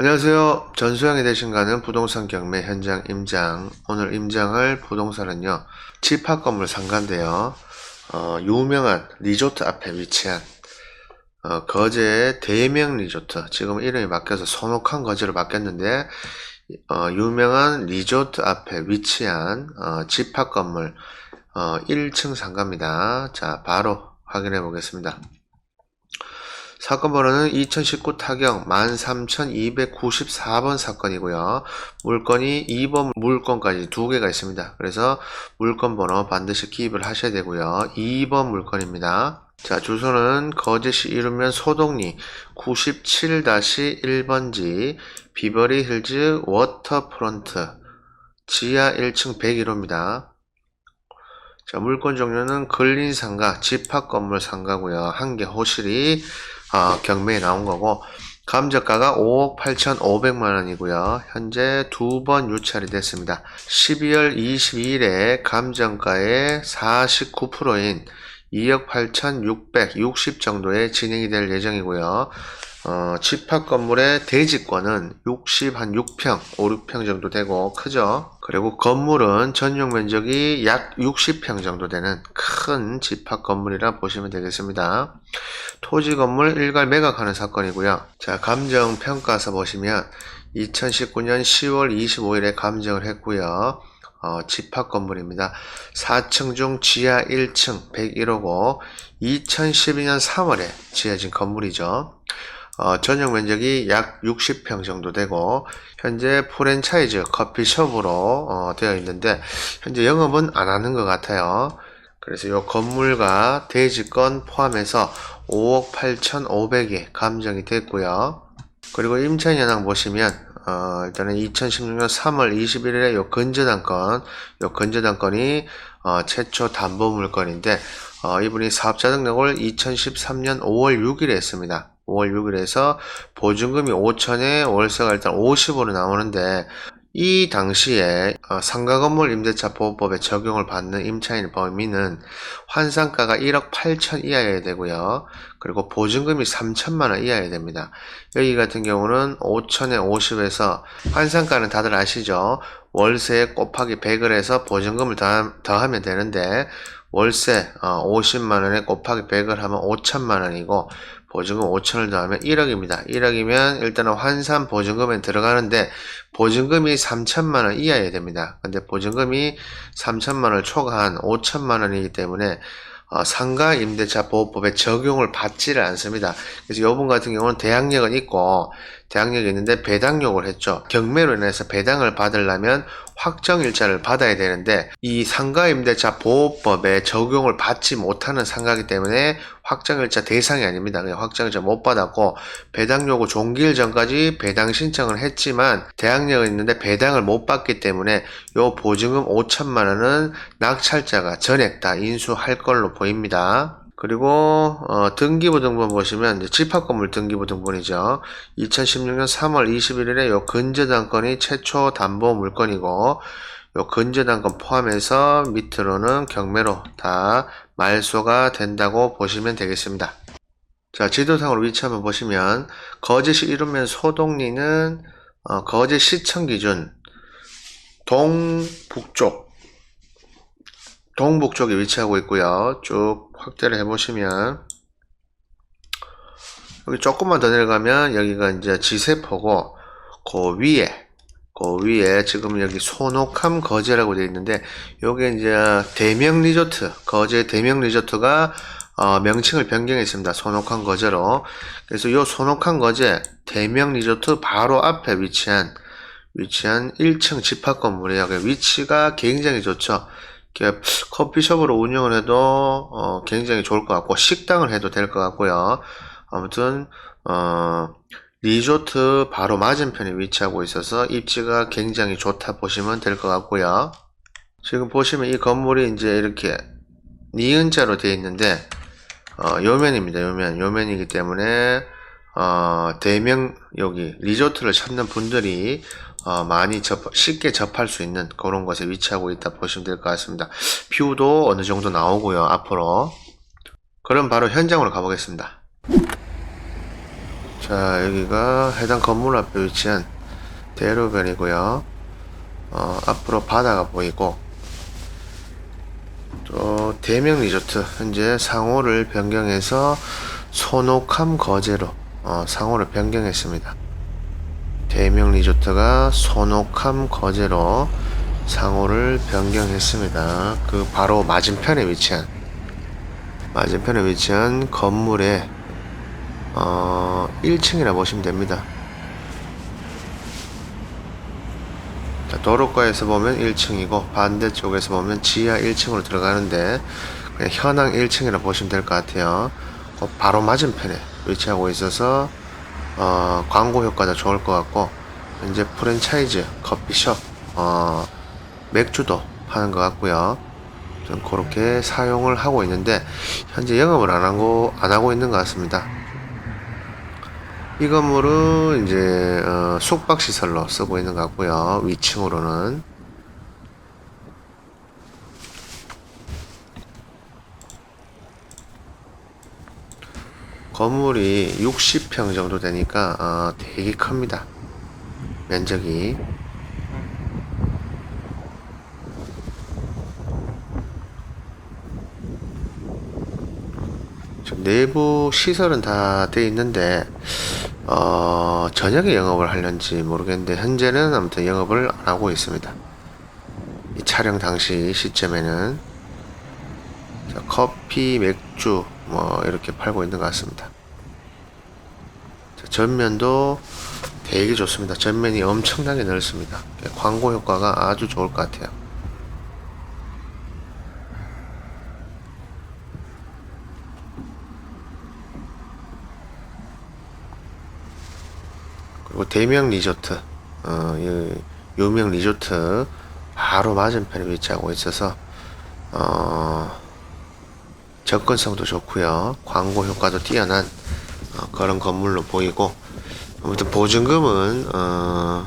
안녕하세요. 전수양이 되신가는 부동산 경매 현장 임장. 오늘 임장할 부동산은요, 집합 건물 상가인데요, 어, 유명한 리조트 앞에 위치한, 어, 거제 대명 리조트. 지금 이름이 바뀌어서 손옥한 거제로 바뀌었는데, 어, 유명한 리조트 앞에 위치한, 어, 집합 건물, 어, 1층 상가입니다. 자, 바로 확인해 보겠습니다. 사건 번호는 2019 타경 13294번 사건이고요. 물건이 2번 물건까지 두 개가 있습니다. 그래서 물건 번호 반드시 기입을 하셔야 되고요. 2번 물건입니다. 자, 주소는 거제시 이루면 소동리 97-1번지 비버리 힐즈 워터프론트 지하 1층 101호입니다. 자, 물건 종류는 근린 상가, 집합 건물 상가고요. 한 개 호실이 어, 경매에 나온 거고 감정가가 5억 8,500만 원이고요. 현재 두 번 유찰이 됐습니다. 12월 22일에 감정가의 49%인 2억 8,660 정도에 진행이 될 예정이고요. 어, 집합 건물의 대지권은 60, 한 6평, 5, 6평 정도 되고 크죠. 그리고 건물은 전용 면적이 약 60평 정도 되는 큰 집합 건물이라 보시면 되겠습니다. 토지 건물 일괄 매각하는 사건이고요. 자, 감정 평가서 보시면 2019년 10월 25일에 감정을 했고요. 어, 집합 건물입니다. 4층 중 지하 1층 101호고 2012년 3월에 지어진 건물이죠. 어, 전용 면적이 약 60평 정도 되고 현재 프랜차이즈 커피숍으로 어, 되어 있는데 현재 영업은 안 하는 것 같아요. 그래서 이 건물과 대지권 포함해서 5억 8,500에 감정이 됐고요. 그리고 임차인 현황 보시면 어, 일단은 2016년 3월 21일에 요 근저당권, 요 근저당권이 어, 최초 담보 물건인데 어, 이분이 사업자 등록을 2013년 5월 6일에 했습니다. 5월 6일에서 보증금이 5천에 월세가 일단 50으로 나오는데 이 당시에 어, 상가 건물 임대차 보호법에 적용을 받는 임차인 범위는 환상가가 1억 8천 이하여야 되고요. 그리고 보증금이 3천만 원 이하여야 됩니다. 여기 같은 경우는 5천에 50에서 환상가는 다들 아시죠? 월세 곱하기 100을 해서 보증금을 더, 더하면 되는데 월세 50만 원에 곱하기 100을 하면 5천만 원이고 보증금 5천을 더하면 1억입니다. 1억이면 일단은 환산 보증금에 들어가는데 보증금이 3천만 원 이하여야 됩니다. 근데 보증금이 3천만 원을 초과한 5천만 원이기 때문에 어, 상가 임대차 보호법에 적용을 받지를 않습니다. 그래서 이분 같은 경우는 대항력은 있고 대항력이 있는데 배당요구를 했죠. 경매로 인해서 배당을 받으려면 확정 일자를 받아야 되는데 이 상가 임대차 보호법에 적용을 받지 못하는 상가이기 때문에 확정 일자 대상이 아닙니다. 그냥 확정 일자 못 받았고 배당 요구 종기일 전까지 배당 신청을 했지만 대항력은 있는데 배당을 못 받기 때문에 요 보증금 5천만 원은 낙찰자가 전액 다 인수할 걸로 보입니다. 그리고 어, 등기부 등본 보시면 이제 집합 건물 등기부 등본이죠. 2016년 3월 21일에 요 근저 당권이 최초 담보 물건이고 요 근저 당권 포함해서 밑으로는 경매로 다 말소가 된다고 보시면 되겠습니다. 자 지도상으로 위치 한번 보시면 거제시 이루면 소동리는 어, 거제 시청 기준 동북쪽 동북쪽에 위치하고 있고요. 쭉 확대를 해보시면 여기 조금만 더 내려가면 여기가 이제 지세포고 그 위에 그 위에 지금 여기 손옥함 거제라고 되어 있는데 요게 이제 대명 리조트 거제 대명 리조트가 어, 명칭을 변경했습니다. 손옥함 거제로 그래서 요 손옥함 거제 대명 리조트 바로 앞에 위치한 위치한 1층 집합 건물이에요. 그 위치가 굉장히 좋죠. 커피숍으로 운영을 해도 어, 굉장히 좋을 것 같고 식당을 해도 될 것 같고요. 아무튼 어, 리조트 바로 맞은편에 위치하고 있어서 입지가 굉장히 좋다 보시면 될 것 같고요. 지금 보시면 이 건물이 이제 이렇게 니은자로 되어 있는데 어, 요면입니다. 요면 요면이기 때문에 어, 대명 여기 리조트를 찾는 분들이 어, 많이 접, 쉽게 접할 수 있는 그런 곳에 위치하고 있다 보시면 될 것 같습니다. 뷰도 어느 정도 나오고요. 앞으로 그럼 바로 현장으로 가보겠습니다. 자, 여기가 해당 건물 앞에 위치한 대로변이고요. 어, 앞으로 바다가 보이고, 또 대명 리조트 현재 상호를 변경해서 소노캄 거제로 어, 상호를 변경했습니다. 대명 리조트가 소노캄 거제로 상호를 변경했습니다. 그 바로 맞은편에 위치한 맞은편에 위치한 건물의 어, 1층이라 보시면 됩니다. 자, 도로가에서 보면 1층이고 반대쪽에서 보면 지하 1층으로 들어가는데 그냥 현황 1층이라 보시면 될 것 같아요. 그 바로 맞은편에 위치하고 있어서 어, 광고 효과도 좋을 것 같고 이제 프랜차이즈 커피숍 어, 맥주도 파는 것 같고요. 좀 그렇게 사용을 하고 있는데 현재 영업을 안 하고 안 하고 있는 것 같습니다. 이 건물은 이제 어, 숙박 시설로 쓰고 있는 것 같고요. 위층으로는 건물이 60평 정도 되니까 어, 되게 큽니다. 면적이 지금 내부 시설은 다 돼 있는데 어, 저녁에 영업을 하려는지 모르겠는데 현재는 아무튼 영업을 안 하고 있습니다. 이 촬영 당시 시점에는 자, 커피, 맥주 뭐 이렇게 팔고 있는 것 같습니다. 자, 전면도 되게 좋습니다. 전면이 엄청나게 넓습니다. 광고 효과가 아주 좋을 것 같아요. 그리고 대명 리조트, 어, 이 유명 리조트 바로 맞은편에 위치하고 있어서 어, 접근성도 좋고요. 광고 효과도 뛰어난 어, 그런 건물로 보이고 아무튼 보증금은 어,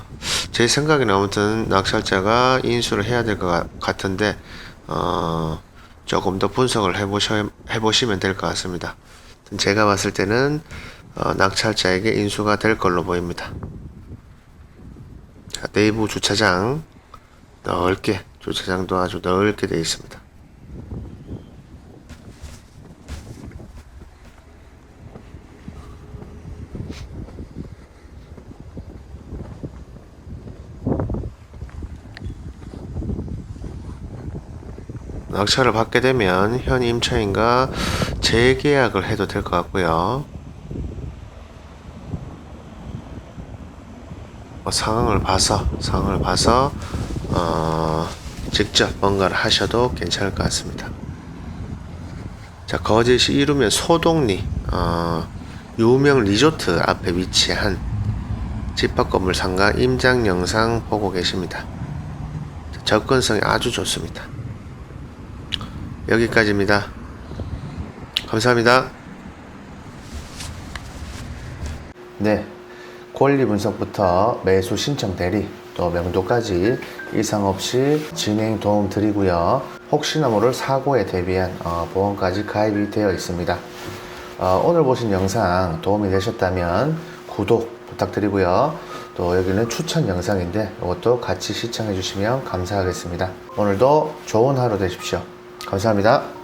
제 생각에는 아무튼 낙찰자가 인수를 해야 될 것 같은데 어, 조금 더 분석을 해보셔, 해보시면 될 것 같습니다. 제가 봤을 때는 어, 낙찰자에게 인수가 될 걸로 보입니다. 자, 내부 주차장 넓게 주차장도 아주 넓게 되어 있습니다. 낙찰을 받게 되면 현 임차인과 재계약을 해도 될 것 같고요. 어, 상황을 봐서 상황을 봐서 어, 직접 뭔가를 하셔도 괜찮을 것 같습니다. 자 거제시 이루면 소동리 어, 유명 리조트 앞에 위치한 집합 건물 상가 임장 영상 보고 계십니다. 접근성이 아주 좋습니다. 여기까지입니다. 감사합니다. 네. 권리 분석부터 매수 신청 대리 또 명도까지 이상 없이 진행 도움 드리고요. 혹시나 모를 사고에 대비한 어, 보험까지 가입이 되어 있습니다. 어, 오늘 보신 영상 도움이 되셨다면 구독 부탁드리고요. 또 여기는 추천 영상인데 이것도 같이 시청해 주시면 감사하겠습니다. 오늘도 좋은 하루 되십시오. 감사합니다.